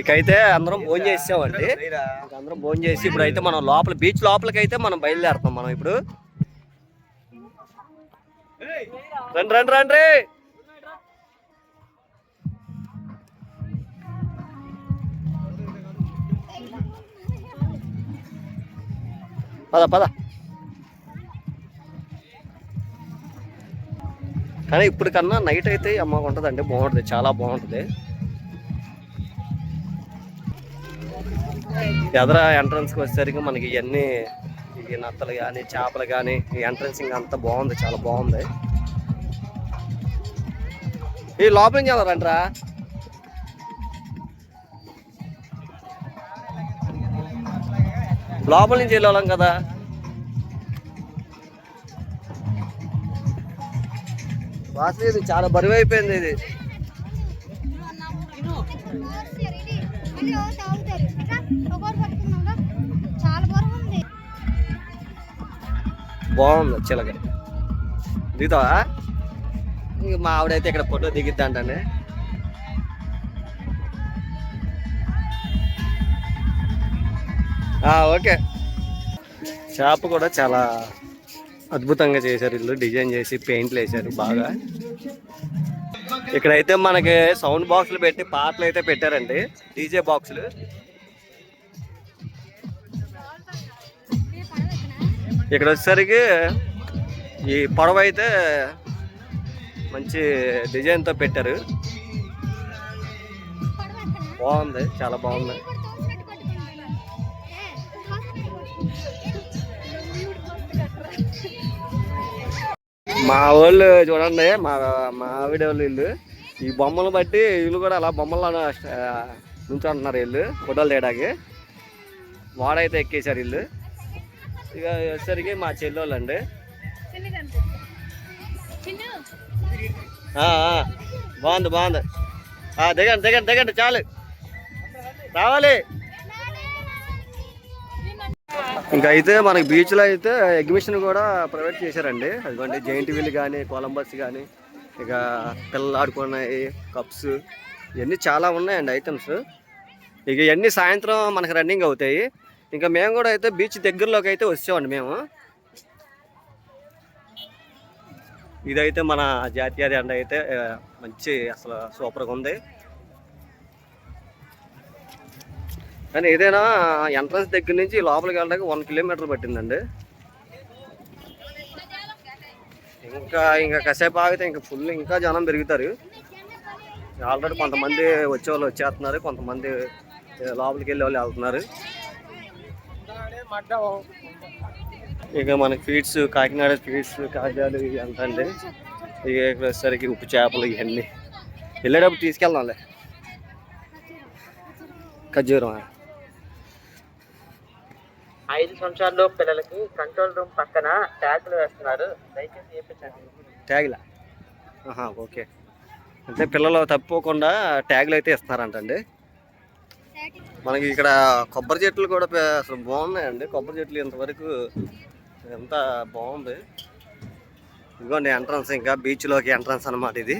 ఇకైతే అందరం భోజనం చేసామండి అందరం భోజనం చేసి ఇప్పుడు అయితే మనం లోపల బీచ్ లోపలికి అయితే మనం బయలుదేరుతాం మనం ఇప్పుడు. రండి రండి రండి. పద పద. కానీ ఇప్పుడు కన్నా నైట్ అయితే అమ్మ ఉంటుందండి బాగుంటుంది చాలా బాగుంటుంది. ఎదర ఎంట్రన్స్కి వచ్చేసరికి మనకి ఇవన్నీ ఈ నత్తలు కానీ చేపలు కానీ ఈ ఎంట్రన్సింగ్ అంతా బాగుంది చాలా బాగుంది. ఈ లోపల నుంచి వెళ్ళరంట్రా లోపల నుంచి వెళ్ళాం కదా. వాసన ఇది చాలా బరువు అయిపోయింది ఇది. బాగుంది చిలక. దిగుతావా? ఇంక మా ఆవిడైతే ఇక్కడ ఫోటో దిగిద్ది అంటండి ఓకే. షాప్ కూడా చాలా అద్భుతంగా చేశారు ఇల్లు. డిజైన్ చేసి పెయింట్లు వేశారు బాగా. ఇక్కడైతే మనకి సౌండ్ బాక్సులు పెట్టి పాటలు అయితే పెట్టారండి. డీజే బాక్సులు. ఇక్కడ వచ్చేసరికి ఈ పడవ అయితే మంచి డిజైన్తో పెట్టారు. బాగుంది చాలా బాగుంది. మా వాళ్ళు చూడండి మా మా ఆవిడ వాళ్ళు ఇల్లు. ఈ బొమ్మలు బట్టి వీళ్ళు కూడా అలా బొమ్మలు నుంచుంటున్నారు వీళ్ళు ఫోటోలు తీయడానికి. వాడైతే ఎక్కేశారు వీళ్ళు ఇక వచ్చేసరికి మా చెల్లెళ్ళండి. బాగుంది బాగుంది. దిగండి దిగండి దిగండి చాలు. రావాలి. ఇంకా అయితే మనకి బీచ్లో అయితే ఎగ్జిబిషన్ కూడా ప్రొవైడ్ చేశారండి. అదిగోండి జైంట్ వీల్ కానీ కొలంబస్ కానీ ఇక పిల్లలు ఆడుకున్నాయి కప్స్ ఇవన్నీ చాలా ఉన్నాయండి ఐటమ్స్ ఇక ఇవన్నీ సాయంత్రం మనకి రన్నింగ్ అవుతాయి. ఇంకా మేము కూడా అయితే బీచ్ దగ్గరలోకి అయితే వచ్చామండి మేము. ఇదైతే మన జాతీయ ఎండ అయితే మంచి అసలు సూపర్గా ఉంది. కానీ ఏదైనా ఎంట్రన్స్ దగ్గర నుంచి లోపలికి వెళ్ళడానికి వన్ కిలోమీటర్ పట్టిందండి. ఇంకా ఇంకా కాసేపు ఆగితే ఇంకా ఫుల్ ఇంకా జనం పెరుగుతారు. ఆల్రెడీ కొంతమంది వచ్చే వాళ్ళు వచ్చేస్తున్నారు కొంతమంది లోపలికి వెళ్ళే వాళ్ళు వెళ్తున్నారు. ఇక మనకి ఫీడ్స్ కాకినాడ ఫీడ్స్ కాజాలు ఇవి ఎంత అండి ఇక ఇక్కడ వచ్చేసరికి ఉప్పు చేపలు ఇవన్నీ. వెళ్ళేటప్పుడు తీసుకెళ్దాంలే ఖర్జూరం. ఐదు సంవత్సరాల పిల్లలకి కంట్రోల్ రూమ్ పక్కన ట్యాగులు వేస్తున్నారు. దయచేసి ట్యాగ్లా? ఓకే. అంటే పిల్లలు తప్పుకోకుండా ట్యాగ్లు అయితే ఇస్తున్నారంటండి మనకి ఇక్కడ కొబ్బరి చెట్లు కూడా అసలు బాగున్నాయండి. కొబ్బరి చెట్లు ఇంతవరకు ఎంత బాగుంది. ఇదిగోండి ఎంట్రన్స్ ఇంకా బీచ్లోకి ఎంట్రన్స్ అన్నమాట ఇది.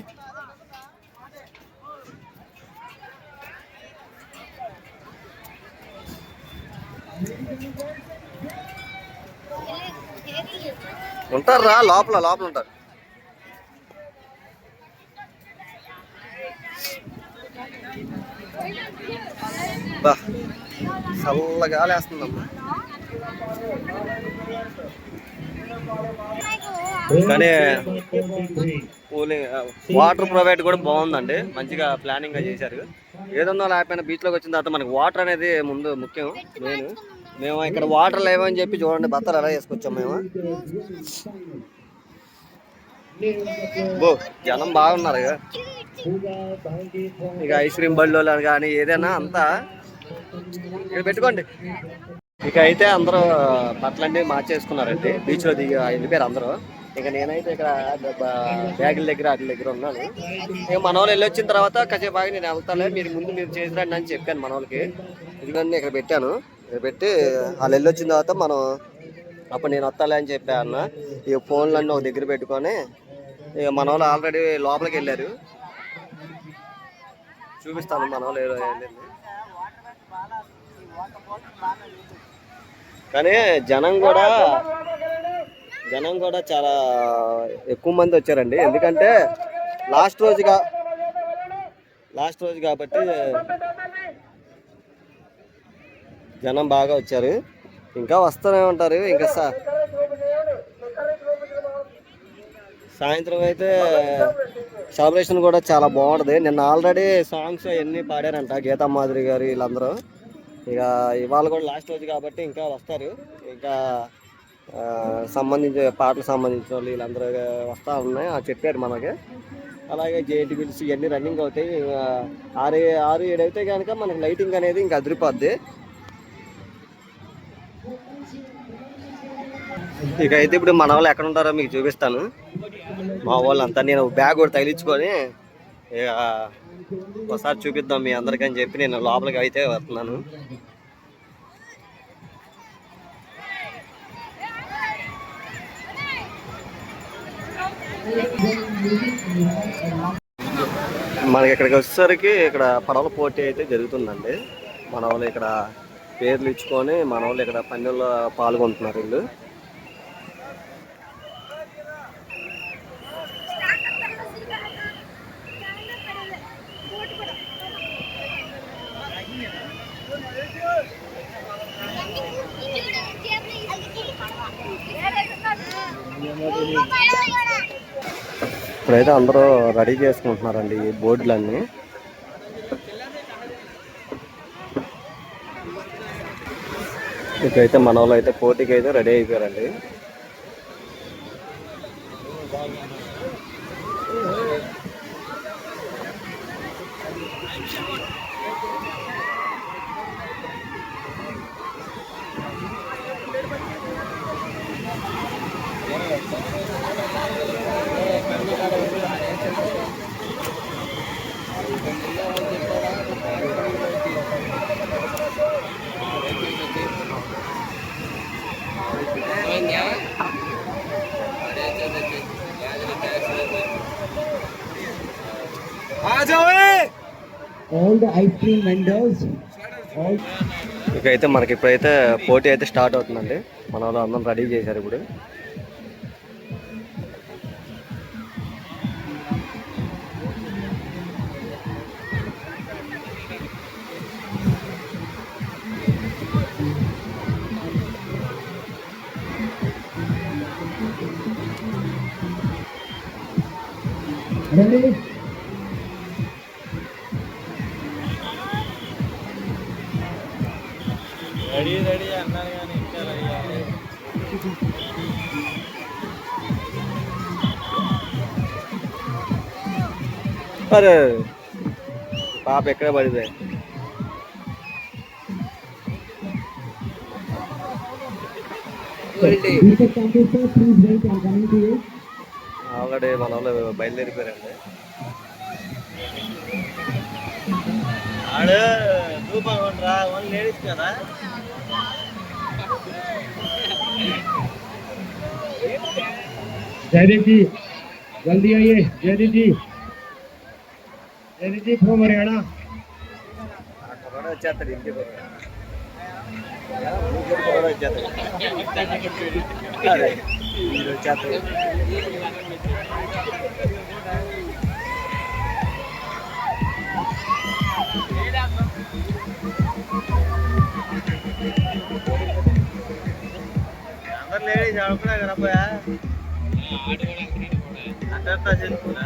ఉంటారా లోపల లోపల ఉంటారు. బా చల్లగా వేస్తుందమ్మా కానీ కూలింగ్ వాటర్ ప్రొవైడ్ కూడా బాగుందండి. మంచిగా ప్లానింగ్ చేశారు. ఏదన్నా లేకపోయినా బీచ్లోకి వచ్చిన తర్వాత మనకి వాటర్ అనేది ముందు ముఖ్యం మెయిన్ మేము ఇక్కడ వాటర్ లేవని చెప్పి చూడండి బత్తలు ఎలా చేసుకొచ్చాం మేము. బో జనం బాగున్నారు ఇక. ఇక ఐస్ క్రీమ్ బళ్ళు కానీ ఏదైనా అంతా ఇక్కడ పెట్టుకోండి. ఇక అయితే అందరూ బట్టలన్నీ మార్చేసుకున్నారండి. బీచ్లో దిగి వెళ్ళిపోయారు అందరూ. ఇక నేనైతే ఇక్కడ బ- బ్యాగుల దగ్గర వాటి దగ్గర ఉన్నాను. ఇక మన వాళ్ళు వెళ్ళొచ్చిన తర్వాత కాసేపు బాగా నేను వెళ్తాను మీరు ముందు మీరు చేసిరండి అని చెప్పాను మన వాళ్ళకి. ఇదిగోండి ఇక్కడ పెట్టాను. ఇక్కడ పెట్టి వాళ్ళు వెళ్ళి వచ్చిన తర్వాత మనం అప్పుడు నేను వస్తాలే అని చెప్పా అన్న. ఇక ఒక దగ్గర పెట్టుకొని ఇక మన వాళ్ళు ఆల్రెడీ లోపలికి వెళ్ళారు. చూపిస్తాను మన వాళ్ళు వెళ్ళింది కానీ జనం కూడా జనం కూడా చాలా ఎక్కువ మంది వచ్చారండి. ఎందుకంటే లాస్ట్ రోజుగా లాస్ట్ రోజు కాబట్టి జనం బాగా వచ్చారు. ఇంకా వస్తూనే ఉంటారు. ఇంకా సా సాయంత్రం అయితే సెలబ్రేషన్ కూడా చాలా బాగుంటుంది. నిన్న ఆల్రెడీ సాంగ్స్ అవన్నీ పాడారంట గీతా మాధురి గారు వీళ్ళందరూ. ఇక ఇవాళ కూడా లాస్ట్ రోజు కాబట్టి ఇంకా వస్తారు. ఇంకా సంబంధించిన పాటలు సంబంధించిన వాళ్ళు వీళ్ళందరూ వస్తూ ఉన్నాయి. చెప్పారు మనకి. అలాగే జేఎన్టీ బిల్స్ ఇవన్నీ రన్నింగ్ అవుతాయి. ఆరు ఆరు ఏడు అయితే కనుక మనకి లైటింగ్ అనేది ఇంకా అదిరిపోద్ది. ఇక అయితే ఇప్పుడు మన వాళ్ళు ఎక్కడ ఉంటారో మీకు చూపిస్తాను. మా వాళ్ళు అంతా నేను బ్యాగ్ కూడా తగిలించుకొని ఇక ఒకసారి చూపిద్దాం మీ అందరికని చెప్పి నేను లోపలికి అయితే వస్తున్నాను. మనకి ఇక్కడికి వచ్చేసరికి ఇక్కడ పడవల పోటీ అయితే జరుగుతుందండి. మన వాళ్ళు ఇక్కడ పేర్లు ఇచ్చుకొని మన వాళ్ళు ఇక్కడ పన్నెల్లో పాల్గొంటున్నారు వీళ్ళు. ఇప్పుడైతే అందరూ రెడీ చేసుకుంటున్నారండి ఈ బోర్డులన్నీ. ఇప్పుడైతే మన వాళ్ళు అయితే పోటీకి అయితే రెడీ అయిపోయారండి. The ice cream vendors, all ఇకైతే మనకి ఇప్పుడైతే పోటీ అయితే స్టార్ట్ అవుతుందండి. మన వాళ్ళు అందరం రెడీ చేశారు ఇప్పుడు. Ready? అరే పాప ఎక్కడ పడిపోయి Cricket championship, please wait, I'm coming to you. Already మన వాళ్ళు బయలుదేరిపోయారండి ఆడు రూపం రా ఓన్లీ లేడీస్ కదా जयदीप जी जल्दी आइए जयदीप जी వచ్చేస్తాడు అదే, వీడు వచ్చేస్తాడు అందరు లేడీస్ ఆడుకున్నా కనపోయా అట్లా చేసుకున్నా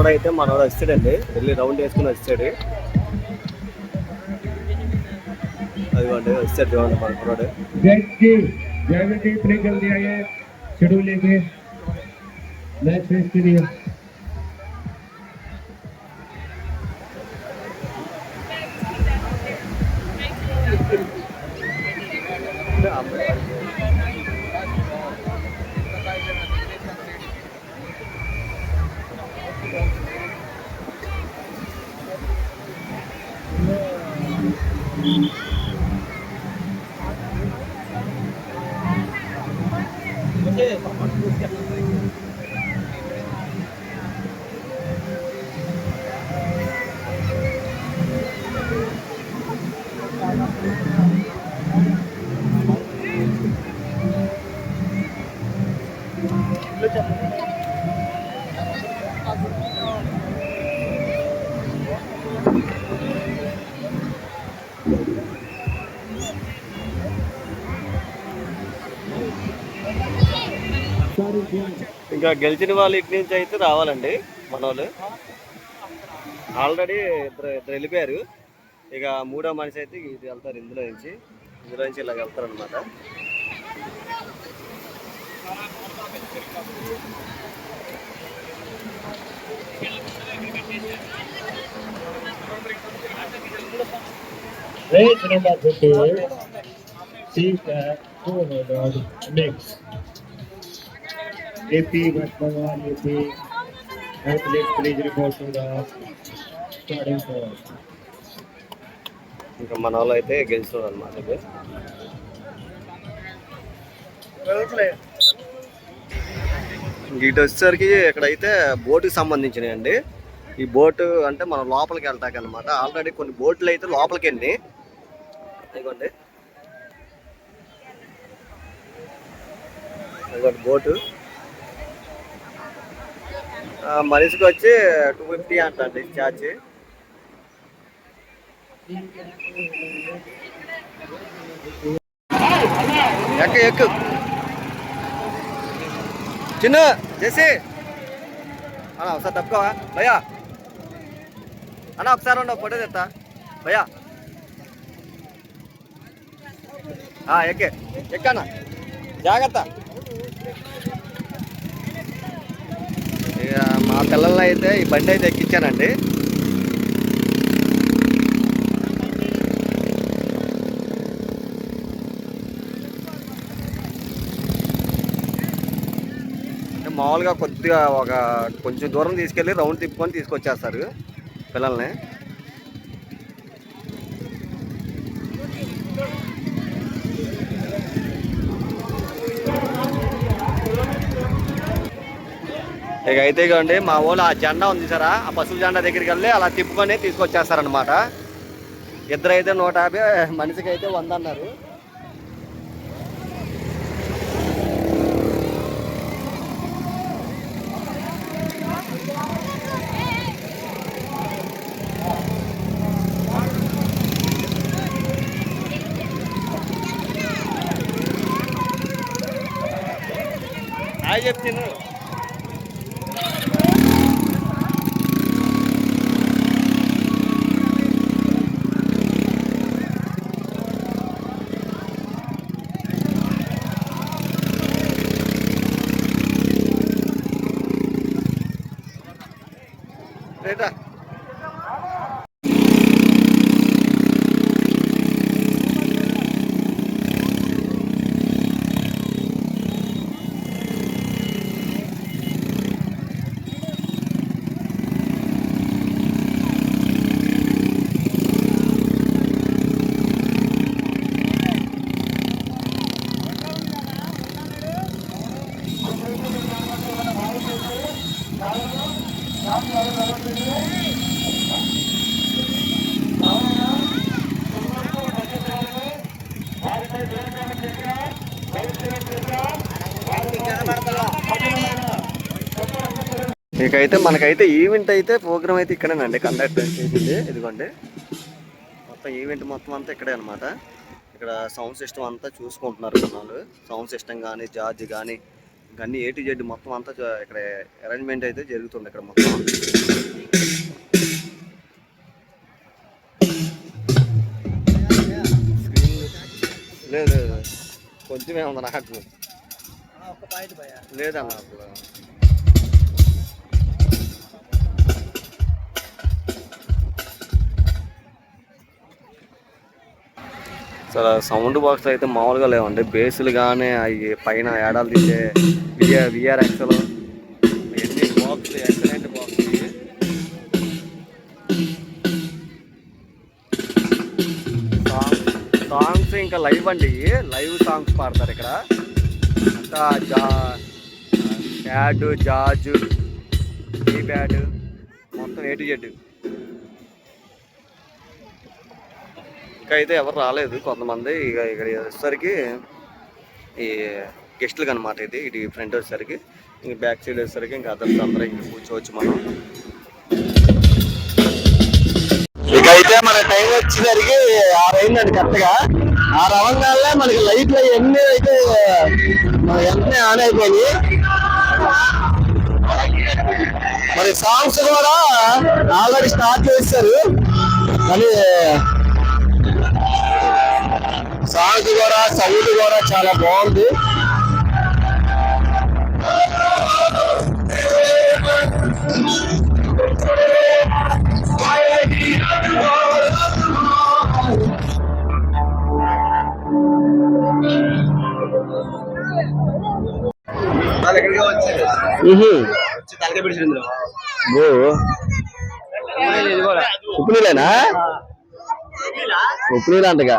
ఆ కుర్రోడు అయితే మనోడు వచ్చాడండి వెళ్ళి రౌండ్ వేసుకుని వచ్చాడు అదిగోండి వచ్చాడు చూడండి మన కుర్రోడు जय जी जय जी प्ले जल्दी आइए शेड्यूल लेके मैच रेस के लिए ఇంకా గెలిచిన వాళ్ళు ఇటు నుంచి అయితే రావాలండి మన వాళ్ళు ఆల్రెడీ ఇద్దరు ఇద్దరు వెళ్ళిపోయారు ఇక మూడో మనిషి అయితే ఇది వెళ్తారు ఇందులో నుంచి ఇందులో నుంచి ఇలా వెళ్తారు అనమాట Race number 58. See that mix. AP West Bengal AP Athletes please report to the ఇంకా మన వాళ్ళు అయితే గెలుస్తున్నారు అనమాట ఇది ఇటు వచ్చేసరికి ఇక్కడైతే బోటుకి సంబంధించినవి అండి ఈ బోటు అంటే మనం లోపలికి వెళ్తాక అనమాట ఆల్రెడీ కొన్ని బోట్లు అయితే లోపలికి వెళ్ళి ఇదిగోండి. ఇదిగోండి బోటు. మనిషికి వచ్చి టూ ఫిఫ్టీ అంటండి ఛార్జ్ ఎక్క ఎక్కు. చిన్న చేసి అన్న ఒకసారి తప్పుకోవా? భయ్యా. అన్న ఒకసారి ఉండవు ఫోటో తెస్తా. భయ్యా. ఆ, ఎక్కే. ఎక్కన్నా జాగ్రత్త. మా పిల్లల్ని అయితే ఈ బండి అయితే ఎక్కించానండి. మామూలుగా కొద్దిగా ఒక కొంచెం దూరం తీసుకెళ్ళి రౌండ్ తిప్పుకొని తీసుకొచ్చేస్తారు పిల్లల్ని. ఇక అయితే ఇగోండి మా ఊళ్ళో ఆ జెండా ఉంది సరా ఆ పశువు జెండా దగ్గరికి వెళ్ళి అలా తిప్పుకొని తీసుకొచ్చేస్తారనమాట ఇద్దరైతే నూట యాభై మనిషికి అయితే వంద అన్నారు హాయ్ ఇకైతే మనకైతే ఈవెంట్ అయితే ప్రోగ్రామ్ అయితే ఇక్కడేనండి కండక్ట్ చేసింది. ఇదిగోండి. మొత్తం ఈవెంట్ మొత్తం అంతా ఇక్కడే అనమాట ఇక్కడ సౌండ్ సిస్టమ్ అంతా చూసుకుంటున్నారు కొన్నాళ్ళు సౌండ్ సిస్టమ్ కానీ జార్జ్ కానీ అన్ని ఏ టు జెడ్ మొత్తం అంతా ఇక్కడ అరేంజ్మెంట్ అయితే జరుగుతుంది ఇక్కడ మొత్తం. లేదు లేదు. కొంచెమే ఉంది నాకు. లేదన్న అసలు సౌండ్ బాక్స్ అయితే మామూలుగా లేవండి. బేసులు కానీ అవి పైన ఏడాలు తీసే విఆర్ విఆర్ ఎక్సెల్ ఎన్ని బాక్స్ ఎక్సలెంట్ బాక్స్ సాంగ్స్ ఇంకా లైవ్ అండి లైవ్ సాంగ్స్ పాడతారు ఇక్కడ. అంతా జా ప్యాడ్ జాజు కీప్యాడ్ మొత్తం ఏ టు జెడ్ ఇంకా అయితే ఎవరు రాలేదు. కొంతమంది ఇక ఇక్కడ వచ్చేసరికి ఈ గెస్టులు అనమాట ఇది. ఇటు ఫ్రంట్ వచ్చేసరికి ఇంక బ్యాక్ సైడ్ వచ్చేసరికి ఇంకా అదర్స్ అందరూ ఇంక కూర్చోవచ్చు మనం. ఇక అయితే మన టైం వచ్చేసరికి ఆరైందండి కరెక్ట్గా ఆరు రవంగాల్లో మనకి లైట్లు అవన్నీ అయితే వెంటనే ఆన్ అయిపోయినాయి. మరి సాంగ్స్ కూడా ఆల్రెడీ స్టార్ట్ చేస్తారు కానీ సాంగ్ కూడా సౌండ్ కూడా చాలా బాగుంది. నీళ్ళేనా ఉప్పు అంటగా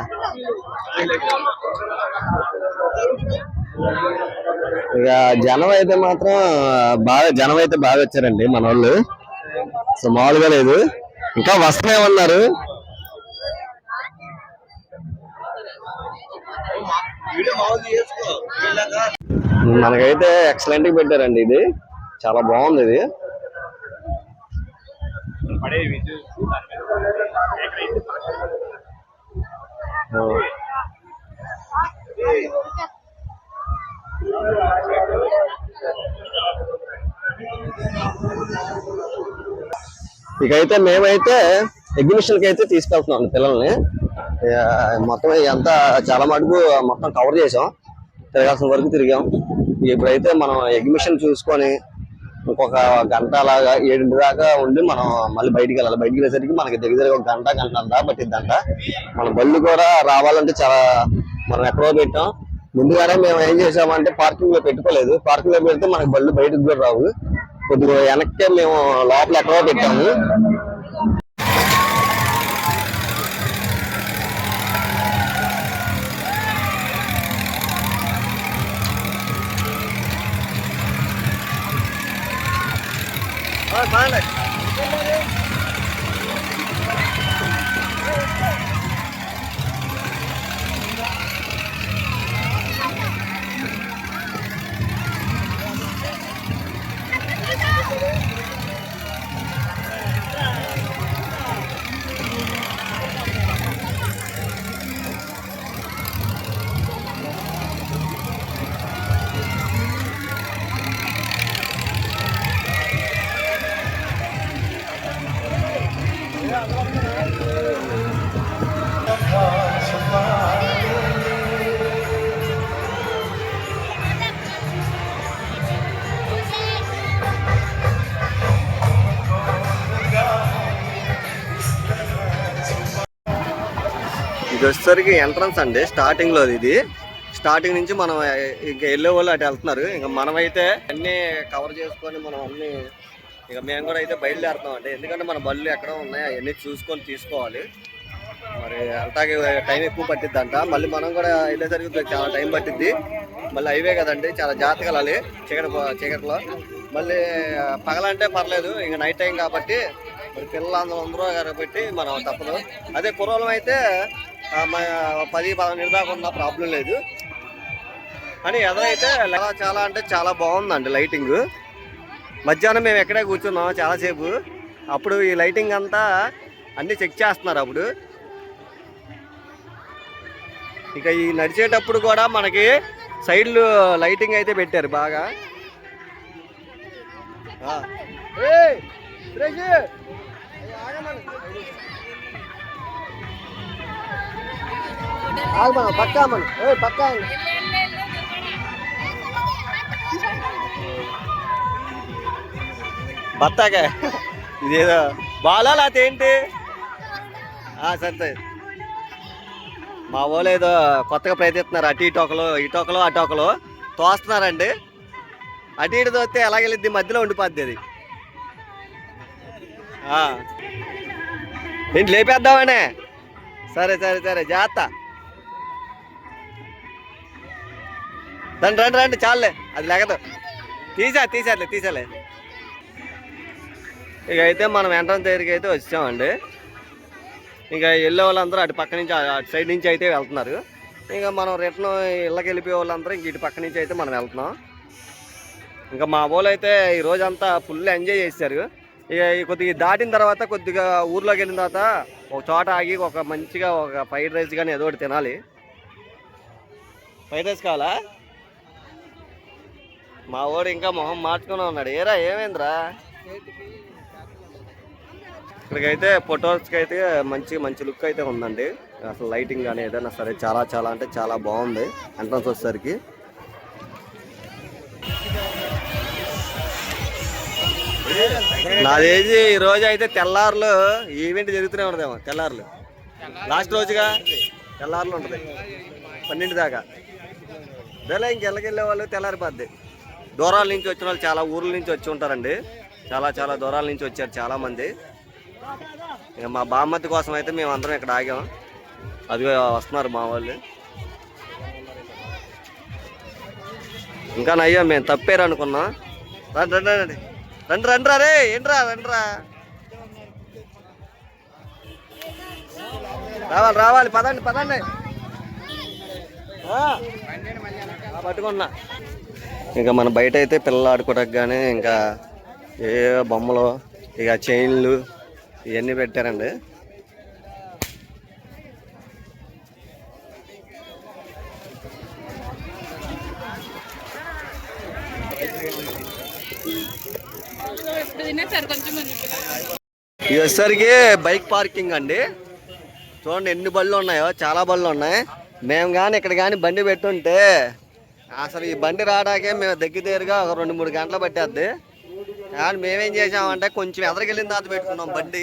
ఇక జనం అయితే మాత్రం బాగా జనం అయితే బాగా వచ్చారండి మన వాళ్ళు సో మామూలుగా లేదు. ఇంకా వస్తూనే ఉన్నారు మనకైతే ఎక్సలెంట్గా పెట్టారండి ఇది. చాలా బాగుంది ఇది ఆ. ఇకైతే మేమైతే ఎగ్జిబిషన్కి అయితే తీసుకెళ్తున్నాం పిల్లల్ని. మొత్తం అంతా చాలా మటుకు మొత్తం కవర్ చేసాం తిరగాల్సిన వరకు తిరిగాం. ఇప్పుడైతే మనం ఎగ్జిబిషన్ చూసుకొని ఇంకొక గంట అలాగా ఏడింటి దాకా ఉండి మనం మళ్ళీ బయటికి వెళ్ళాలి. బయటికి వెళ్ళేసరికి మనకి దగ్గర దగ్గర ఒక గంట గంట దాకా పట్టిద్దంట. మన బళ్ళు కూడా రావాలంటే చాలా మనం ఎక్కడో పెట్టాం. ముందుగానే మేము ఏం చేసామంటే పార్కింగ్లో పెట్టుకోలేదు. పార్కింగ్లో పెడితే మనకి బళ్ళు బయటకు కూడా రావు. కొద్దిగా వెనక్కే మేము లోపల ఎక్కడో పెట్టాము. ఇది వచ్చేసరికి ఎంట్రన్స్ అండి స్టార్టింగ్లో ఇది. స్టార్టింగ్ నుంచి మనం ఇంకా వెళ్ళే వాళ్ళు అటు వెళ్తున్నారు. ఇంకా మనమైతే అన్ని కవర్ చేసుకొని మనం అన్ని ఇక మేము కూడా అయితే బయలుదేరుతాం అండి. ఎందుకంటే మన బళ్ళు ఎక్కడ ఉన్నాయి అవన్నీ చూసుకొని తీసుకోవాలి. మరి అలాగే టైం ఎక్కువ పట్టిద్ది అంట మళ్ళీ మనం కూడా వెళ్ళేసరికి చాలా టైం పట్టిద్ది. మళ్ళీ హైవే కదండి చాలా జాగ్రత్తగా వెళ్ళాలి. చీకటి పో- చీకటిలో. మళ్ళీ పగలంటే పర్లేదు. ఇంకా నైట్ టైం కాబట్టి మరి పిల్లలందరూ అందరూ కాబట్టి మనం తప్పదు. అదే కుర్రోళం అయితే పది పదకొండు దాకా ఉన్న ప్రాబ్లం లేదు. అని ఎదురైతే చాలా చాలా అంటే చాలా బాగుందండి లైటింగ్. మధ్యాహ్నం మేము ఎక్కడే కూర్చున్నాం చాలాసేపు. అప్పుడు ఈ లైటింగ్ అంతా అన్నీ చెక్ చేస్తున్నారు అప్పుడు. ఇక ఈ నడిచేటప్పుడు కూడా మనకి సైడ్లు లైటింగ్ అయితే పెట్టారు బాగా. ఆ. ఆగమా పక్కా ఆగమను. ఏ పక్కా బత్తాకే. ఇదేదో బాలా లేకపోతే ఏంటి? సరే. మా వాళ్ళు ఏదో కొత్తగా ప్రయత్నిస్తున్నారు. అటు ఇటు ఒకలు ఇటు ఒకలు అటు ఒకలు తోస్తున్నారండి. అటు ఇటు తోస్తే ఎలాగెళ్ళిద్ది మధ్యలో ఉండిపోద్ది అది. ఏంటి లేపేద్దామనే? సరే సరే సరే. జాగ్రత్త. రండి రండి రండి చాలులే. అది లేకదు తీసా తీసేలే తీసేలే ఇక అయితే మనం ఎంట్రన్స్ దగ్గరికి అయితే వచ్చామండి. ఇంకా వెళ్ళే వాళ్ళందరూ అటు పక్క నుంచి అటు సైడ్ నుంచి అయితే వెళ్తున్నారు. ఇక మనం రిటర్న్ ఇళ్ళకి వెళ్ళిపోయే వాళ్ళందరూ ఇంక ఇటు పక్క నుంచి అయితే మనం వెళ్తున్నాం. ఇంకా మా వాళ్ళు అయితే ఈ రోజంతా ఫుల్ ఎంజాయ్ చేశారు. ఇక కొద్దిగా దాటిన తర్వాత కొద్దిగా ఊర్లోకి వెళ్ళిన తర్వాత ఒక చోట ఆగి ఒక మంచిగా ఒక ఫ్రైడ్ రైస్ కానీ ఏదో ఒకటి తినాలి. ఫ్రైడ్ రైస్ కావాలా? మా వాడు ఇంకా మొహం మార్చుకునే ఉన్నాడు. ఏరా ఏమైందిరా? ఇక్కడికైతే ఫొటోస్కి అయితే మంచి మంచి లుక్ అయితే ఉందండి. అసలు లైటింగ్ కానీ ఏదైనా సరే చాలా చాలా అంటే చాలా బాగుంది ఎంట్రన్స్ వచ్చేసరికి. నాదేది ఈ రోజు అయితే తెల్లారులు ఈవెంట్ జరుగుతూనే ఉండదేమో తెల్లారులు. లాస్ట్ రోజుగా తెల్లారులు ఉంటుంది. పన్నెండు దాకా. అదేలా ఇంకెళ్ళకెళ్ళే వాళ్ళు తెల్లారిపోద్ది. దూరాల నుంచి వచ్చిన వాళ్ళు చాలా ఊర్ల నుంచి వచ్చి ఉంటారండి. చాలా చాలా దూరాల నుంచి వచ్చారు చాలామంది మా బామ్మతి కోసం అయితే మేము అందరం ఇక్కడ ఆగాం. అది వస్తున్నారు మా వాళ్ళు. ఇంకా నయ్యో మేము తప్పేరు అనుకున్నాం. రండి రండి రండి. రండి రండి రే ఏంట్రా రండిరా రావాలి రావాలి పదండి పదండి. పట్టుకున్నా ఇంకా మన బయట అయితే పిల్లలు ఆడుకోవడానికి కానీ ఇంకా ఏ బొమ్మలు ఇక చైన్లు ఇవన్నీ పెట్టారండి. ఇది వచ్చేసరికి బైక్ పార్కింగ్ అండి. చూడండి ఎన్ని బళ్ళు ఉన్నాయో చాలా బళ్ళు ఉన్నాయి. మేము కానీ ఇక్కడ కానీ బండి పెట్టుంటే అసలు ఈ బండి రావడానికే మేము దగ్గరగా ఒక రెండు మూడు గంటలు పట్టేద్ది. కానీ మేమేం చేసామంటే కొంచెం ఎదరికెళ్ళిన తర్వాత పెట్టుకున్నాం బండి.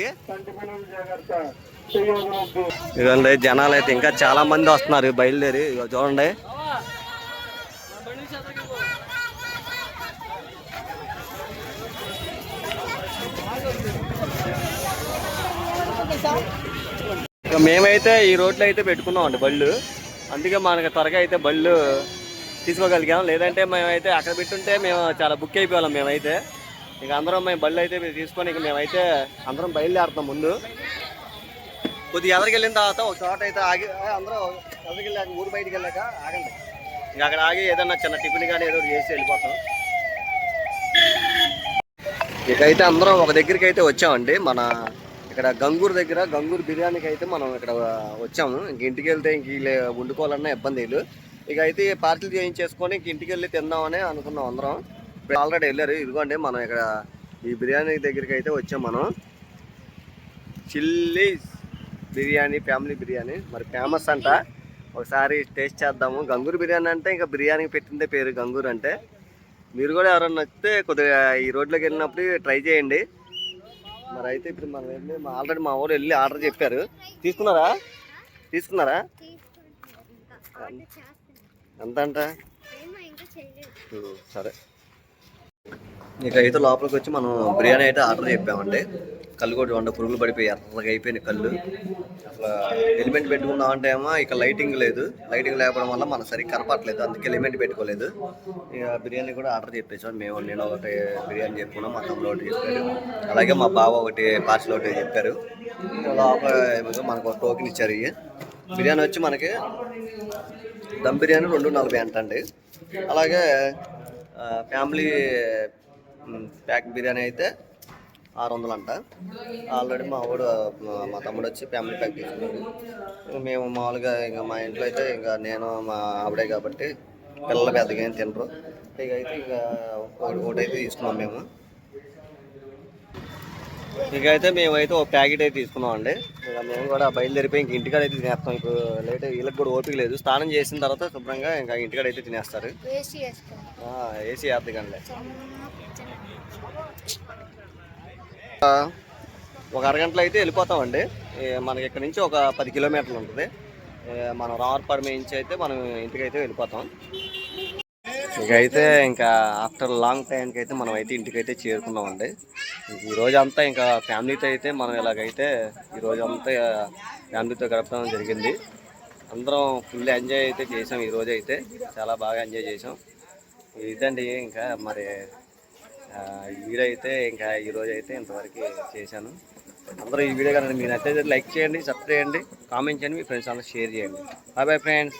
ఇదండి జనాలు అయితే ఇంకా చాలా మంది వస్తున్నారు. బయలుదేరి చూడండి. ఇక మేమైతే ఈ రోడ్లో అయితే పెట్టుకున్నామండి బళ్ళు. అందుకే మనకి త్వరగా అయితే బళ్ళు తీసుకోగలిగాం. లేదంటే మేమైతే అక్కడ పెట్టుంటే మేము చాలా బుక్ అయిపోయాం మేమైతే. ఇక అందరం మేము బళ్ళు అయితే తీసుకొని ఇక మేమైతే అందరం బయలుదేరుతాం ముందు. కొద్దిగా ఎదరికి వెళ్ళిన తర్వాత ఒక చోట అయితే ఆగి అందరం అందరూ ఎదరికి వెళ్ళాక ఊరు బయటికి వెళ్ళాక ఆగండి. ఇక అక్కడ ఆగి ఏదన్నా చిన్న టిఫిన్ కానీ ఏదో చేసి వెళ్ళిపోతాం. ఇకైతే అందరం ఒక దగ్గరికి అయితే వచ్చామండి. మన ఇక్కడ గంగూరు దగ్గర గంగూరు బిర్యానీకి అయితే మనం ఇక్కడ వచ్చాము. ఇంక ఇంటికి వెళ్తే ఇంక వీళ్ళు వండుకోవాలన్నా ఇబ్బంది లేదు. ఇక అయితే పార్సిల్ చేయించేసుకొని ఇంటికి వెళ్ళి తిందామని అనుకున్నాం అందరం. ఇప్పుడు ఆల్రెడీ వెళ్ళారు. ఇదిగోండి మనం ఇక్కడ ఈ బిర్యానీ దగ్గరికి అయితే వచ్చాం మనం. Chilli biryani family biryani. మరి ఫేమస్ అంట. ఒకసారి టేస్ట్ చేద్దాము. గంగూరు బిర్యానీ అంటే ఇంకా బిర్యానీ పెట్టిందే పేరు గంగూరు అంటే. మీరు కూడా ఎవరన్నా వస్తే కొద్దిగా ఈ రోడ్లోకి వెళ్ళినప్పుడు ట్రై చేయండి. మరి అయితే ఇప్పుడు మనం వెళ్ళి ఆల్రెడీ మా ఊరు వెళ్ళి ఆర్డర్ చెప్పారు. తీసుకున్నారా? తీసుకున్నారా? ఎంత అంట ఇంకా సరే. ఇక అయితే లోపలికి వచ్చి మనం బిర్యానీ అయితే ఆర్డర్ చెప్పామండి. కళ్ళు కూడా వంట పురుగులు పడిపోయి ఎర్రగా అయిపోయిన కళ్ళు. అసలు ఎలిమెంట్ పెట్టుకుందాం అంటే ఏమో ఇక లైటింగ్ లేదు. లైటింగ్ లేకపోవడం వల్ల మనం సరిగ్గా కనపట్లేదు అందుకే ఎలిమెంట్ పెట్టుకోలేదు. ఇక బిర్యానీ కూడా ఆర్డర్ చెప్పేసాం మేము నేను ఒకటి బిర్యానీ చెప్పుకున్నాం మా తమ్ముడు ఒకటి చెప్పారు అలాగే మా బావ ఒకటి పార్సల్ ఒకటి చెప్పారు. ఇక లోపల ఏమో మనకు ఒక టోకెన్ ఇచ్చారు ఇవి బిర్యానీ వచ్చి మనకి దమ్ బిర్యానీ రెండు నలభై అంటండి. అలాగే ఫ్యామిలీ ప్యాక్ బిర్యానీ అయితే ఆరు వందలు అంట. ఆల్రెడీ మా వాడు మా- తమ్ముడు వచ్చి ఫ్యామిలీ ప్యాక్ తీసుకున్నాడు. మేము మామూలుగా ఇంకా మా ఇంట్లో అయితే ఇంకా నేను మా ఆవిడే కాబట్టి పిల్లలు పెద్దగా ఏం తినరు. ఇక అయితే ఇక ఒకటి ఒకటి అయితే తీసుకున్నాం మేము. ఇక అయితే మేమైతే ఒక ప్యాకెట్ అయితే తీసుకున్నాం అండి ఇక మేము కూడా బయలుదేరిపోయి ఇంక ఇంటికాడ అయితే తినేస్తాం. ఇప్పుడు లేట్ వీళ్ళకి కూడా ఓపిక లేదు. స్నానం చేసిన తర్వాత శుభ్రంగా ఇంకా ఇంటికాడ అయితే తినేస్తారు. ఏసీ వేద్దకండి ఒక అరగంటలో అయితే వెళ్ళిపోతామండి. మనకి ఇక్కడ నుంచి ఒక పది కిలోమీటర్లు ఉంటుంది. మనం రావర్పాడు నుంచి అయితే మనం ఇంటికి అయితే వెళ్ళిపోతాం. ఇక అయితే ఇంకా ఆఫ్టర్ లాంగ్ టైంకి అయితే మనం అయితే ఇంటికైతే చేరుకున్నామండి. ఈ రోజంతా అంతా ఇంకా ఫ్యామిలీతో అయితే మనం ఇలాగైతే ఈ రోజు అంతా ఫ్యామిలీతో గడపడం జరిగింది. అందరం ఫుల్ ఎంజాయ్ అయితే చేసాం ఈ రోజు అయితే చాలా బాగా ఎంజాయ్ చేసాం. ఇదండి ఇంకా మరి ఈ వీడియో అయితే ఇంకా ఈరోజు అయితే ఇంతవరకు చేశాను. అందరూ ఈ వీడియో కనుక మీరు నచ్చితే లైక్ చేయండి సబ్స్క్రైబ్ చేయండి కామెంట్ చేయండి మీ ఫ్రెండ్స్ అందరూ షేర్ చేయండి. Bye bye friends